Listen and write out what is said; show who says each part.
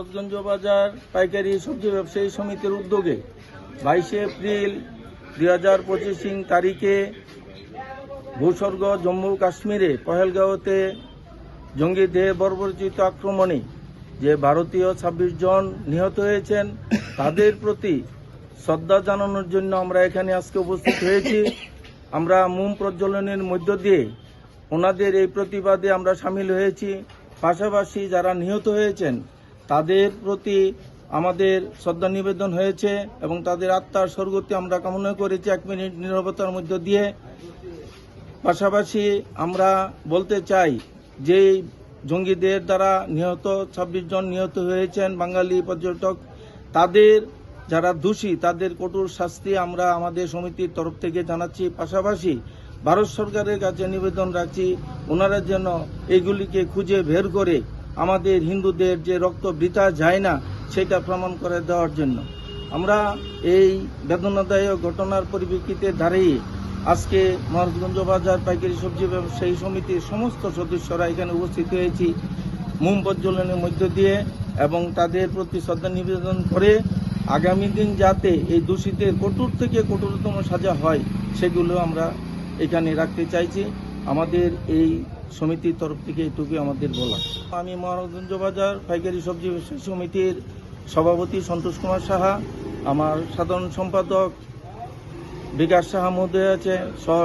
Speaker 1: মহারাজগঞ্জ বাজার পাইকারি সবজি ব্যবসায়ী সমিতির উদ্যোগে বাইশে এপ্রিল দুই হাজার পঁচিশ তারিখে ভূস্বর্গ, জম্মু, কাশ্মীরে পহেলগাঁওতে জঙ্গিদের বর্বরচিত আক্রমণে যে ভারতীয় ছাব্বিশ জন নিহত হয়েছেন, তাদের প্রতি শ্রদ্ধা জানানোর জন্য আমরা এখানে আজকে উপস্থিত হয়েছি। আমরা মোম প্রজ্বলনের মধ্য দিয়ে ওনাদের এই প্রতিবাদে আমরা সামিল হয়েছি। পাশাপাশি যারা নিহত হয়েছেন তাদের প্রতি আমাদের শ্রদ্ধা নিবেদন হয়েছে এবং তাদের আত্মার স্বর্গতি আমরা কামনা করেছি। এক মিনিট নিরবতার মধ্য দিয়ে। পাশাপাশি আমরা বলতে চাই যে জঙ্গিদের দ্বারা নিহত, ছাব্বিশ জন নিহত হয়েছেন বাঙালি পর্যটক। তাদের যারা দোষী, তাদের কঠোর শাস্তি আমরা আমাদের সমিতির তরফ থেকে জানাচ্ছি। পাশাপাশি ভারত সরকারের কাছে নিবেদন রাখছি, ওনারা যেন এইগুলিকে খুঁজে বের করে আমাদের হিন্দুদের যে রক্ত বৃথা যায় না, সেটা প্রমাণ করে দেওয়ার জন্য। আমরা এই বেদনাদায়ক ঘটনার পরিপ্রেক্ষিতে দাঁড়িয়ে আজকে মহারাজগঞ্জ বাজার পাইকারি সবজি ব্যবসায়ী সমিতির সমস্ত সদস্যরা এখানে উপস্থিত হয়েছি। মোম প্রজ্বলনের মধ্য দিয়ে এবং তাদের প্রতি শ্রদ্ধা নিবেদন করে আগামী দিন যাতে এই দোষীদের কঠোর থেকে কঠোরতম সাজা হয়, সেগুলো আমরা এখানে রাখতে চাইছি। আমাদের এই সমিতির তরফ থেকে এটুকুই আমাদের বলা। আমি মহারাজগঞ্জ বাজার পাইকারি সবজি সমিতির সভাপতি সন্তোষ কুমার সাহা, আমার সাধারণ সম্পাদক বিকাশ সাহা মধ্যে আছে সহ